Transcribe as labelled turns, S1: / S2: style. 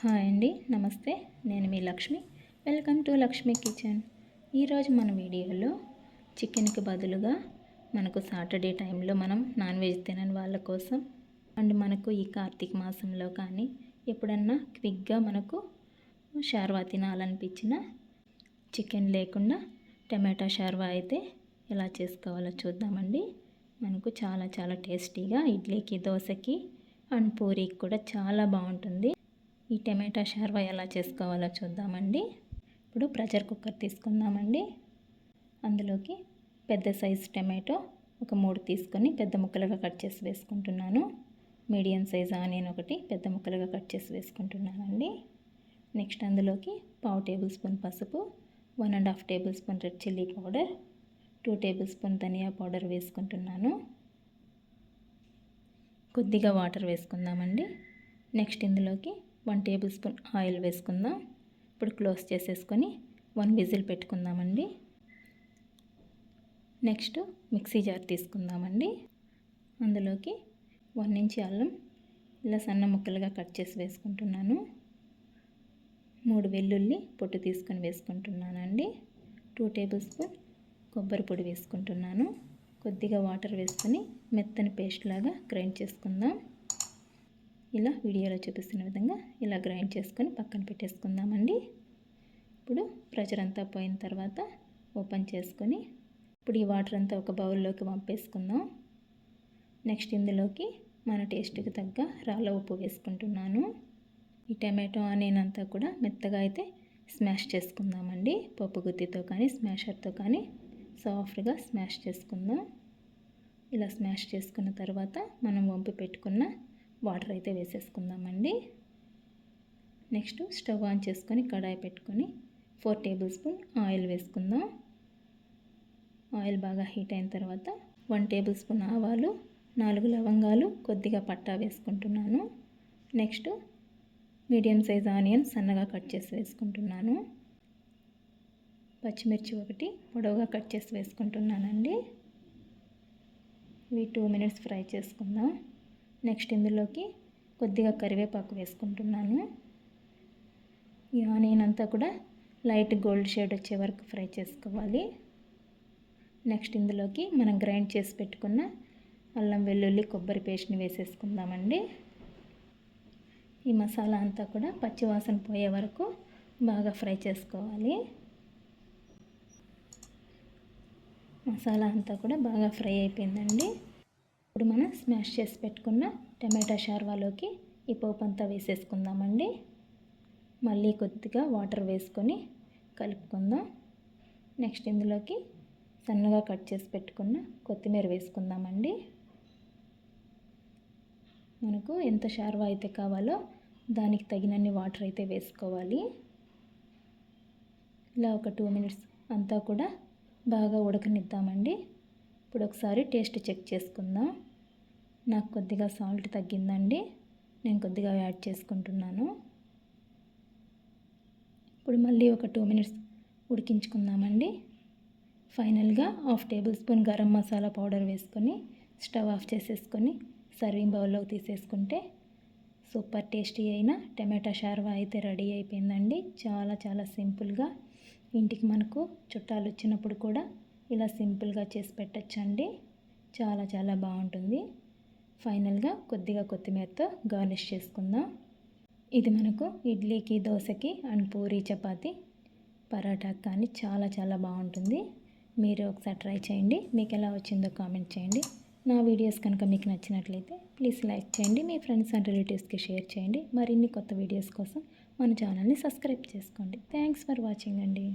S1: Hi అండి నమస్తే. నేను మీ Lakshmi. Welcome to Lakshmi kitchen. ఈరోజు మన వీడియోలో చికెన్కి బదులుగా మనకు సాటర్డే టైంలో మనం నాన్ వెజ్ తినని వాళ్ళ కోసం అండ్ మనకు ఈ కార్తీక మాసంలో కానీ ఎప్పుడన్నా క్విక్గా మనకు షార్వా తినాలనిపించిన చికెన్ లేకుండా టమాటా షార్వా అయితే ఎలా చేసుకోవాలో చూద్దామండి. మనకు చాలా చాలా టేస్టీగా ఇడ్లీకి దోశకి అండ్ పూరీకి కూడా చాలా బాగుంటుంది. ఈ టమాటా షార్వా ఎలా చేసుకోవాలో చూద్దామండి. ఇప్పుడు ప్రెషర్ కుక్కర్ తీసుకుందామండి. అందులోకి పెద్ద సైజు టమాటో ఒక మూడు తీసుకొని పెద్ద ముక్కలుగా కట్ చేసి వేసుకుంటున్నాను. మీడియం సైజ్ ఆనియన్ ఒకటి పెద్ద ముక్కలుగా కట్ చేసి వేసుకుంటున్నానండి. నెక్స్ట్ అందులోకి పావు టేబుల్ స్పూన్ పసుపు one and half tablespoon red chilli powder two tablespoon dhaniya powder వేసుకుంటున్నాను. కొద్దిగా వాటర్ వేసుకుందామండి. నెక్స్ట్ ఇందులోకి వన్ టేబుల్ స్పూన్ ఆయిల్ వేసుకుందాం. ఇప్పుడు క్లోజ్ చేసేసుకొని వన్ విజిల్ పెట్టుకుందామండి. నెక్స్ట్ మిక్సీ జార్ తీసుకుందామండి. అందులోకి వన్ ఇంచి అల్లం ఇలా సన్న ముక్కలుగా కట్ చేసి వేసుకుంటున్నాను. మూడు వెల్లుల్లి పొట్టు తీసుకొని వేసుకుంటున్నానండి. టూ టేబుల్ స్పూన్ కొబ్బరి పొడి వేసుకుంటున్నాను. కొద్దిగా వాటర్ వేసుకొని మెత్తని పేస్ట్ లాగా గ్రైండ్ చేసుకుందాం. ఇలా వీడియోలో చూపిస్తున్న విధంగా ఇలా గ్రైండ్ చేసుకొని పక్కన పెట్టేసుకుందామండి. ఇప్పుడు ప్రెషర్ అంతా పోయిన తర్వాత ఓపెన్ చేసుకొని ఇప్పుడు ఈ వాటర్ అంతా ఒక బౌల్లోకి పంపేసుకుందాం నెక్స్ట్ ఇందులోకి మన టేస్ట్కి తగ్గ రాళ్ళ ఉప్పు వేసుకుంటున్నాను. ఈ టమాటో ఆనియన్ అంతా కూడా మెత్తగా అయితే స్మాష్ చేసుకుందామండి. పప్పు గుత్తితో కానీ స్మాషర్తో కానీ సాఫ్ట్గా స్మాష్ చేసుకుందాం. ఇలా స్మాష్ చేసుకున్న తర్వాత మనం వంపి పెట్టుకున్న వాటర్ అయితే వేసేసుకుందామండి. నెక్స్ట్ స్టవ్ ఆన్ చేసుకొని కడాయి పెట్టుకొని ఫోర్ టేబుల్ స్పూన్ ఆయిల్ వేసుకుందాం. ఆయిల్ బాగా హీట్ అయిన తర్వాత వన్ టేబుల్ స్పూన్ ఆవాలు నాలుగు లవంగాలు కొద్దిగా పట్టా వేసుకుంటున్నాను. నెక్స్ట్ మీడియం సైజ్ ఆనియన్ సన్నగా కట్ చేసి వేసుకుంటున్నాను. పచ్చిమిర్చి ఒకటి పొడవుగా కట్ చేసి వేసుకుంటున్నానండి. ఇవి టూ మినిట్స్ ఫ్రై చేసుకుందాం. నెక్స్ట్ ఇందులోకి కొద్దిగా కరివేపాకు వేసుకుంటున్నాను. ఈ ఆనియన్ అంతా కూడా లైట్ గోల్డ్ షేడ్ వచ్చే వరకు ఫ్రై చేసుకోవాలి. నెక్స్ట్ ఇందులోకి మనం గ్రైండ్ చేసి పెట్టుకున్న అల్లం వెల్లుల్లి కొబ్బరి పేస్ట్ని వేసేసుకుందామండి. ఈ మసాలా అంతా కూడా పచ్చివాసన పోయే వరకు బాగా ఫ్రై చేసుకోవాలి. మసాలా అంతా కూడా బాగా ఫ్రై అయిపోయిందండి. ఇప్పుడు మనం స్మాష్ చేసి పెట్టుకున్న టమాటా షార్వాలోకి ఈ పోపు అంతా వేసేసుకుందామండి. మళ్ళీ కొద్దిగా వాటర్ వేసుకొని కలుపుకుందాం. నెక్స్ట్ ఇందులోకి సన్నగా కట్ చేసి పెట్టుకున్న కొత్తిమీర వేసుకుందామండి. మనకు ఎంత షార్వా అయితే కావాలో దానికి తగినన్ని వాటర్ అయితే వేసుకోవాలి. ఇలా ఒక టూ మినిట్స్ అంతా కూడా బాగా ఉడకనిద్దామండి. ఇప్పుడు ఒకసారి టేస్ట్ చెక్ చేసుకుందాం. నాకు కొద్దిగా సాల్ట్ తగ్గిందండి. నేను కొద్దిగా యాడ్ చేసుకుంటున్నాను. ఇప్పుడు మళ్ళీ ఒక టూ మినిట్స్ ఉడికించుకుందామండి. ఫైనల్గా half tablespoon garam masala powder వేసుకొని స్టవ్ ఆఫ్ చేసేసుకొని సర్వింగ్ బౌల్లోకి తీసేసుకుంటే సూపర్ టేస్టీ అయిన టమాటా షార్వా అయితే రెడీ అయిపోయిందండి. చాలా చాలా సింపుల్గా ఇంటికి మనకు చుట్టాలు వచ్చినప్పుడు కూడా ఇలా సింపుల్గా చేసి పెట్టచ్చండి. చాలా చాలా బాగుంటుంది. ఫైనల్గా కొద్దిగా కొత్తిమీరతో గార్నిష్ చేసుకుందాం. ఇది మనకు ఇడ్లీకి దోశకి అండ్ పూరి చపాతి పరాటాకి కానీ చాలా చాలా బాగుంటుంది. మీరు ఒకసారి ట్రై చేయండి. మీకు ఎలా వచ్చిందో కామెంట్ చేయండి. నా వీడియోస్ కనుక మీకు నచ్చినట్లయితే ప్లీజ్ లైక్ చేయండి. మీ ఫ్రెండ్స్ అండ్ రిలేటివ్స్కి షేర్ చేయండి. మరిన్ని కొత్త వీడియోస్ కోసం మన ఛానల్ని సబ్స్క్రైబ్ చేసుకోండి. థ్యాంక్స్ ఫర్ వాచింగ్ అండి.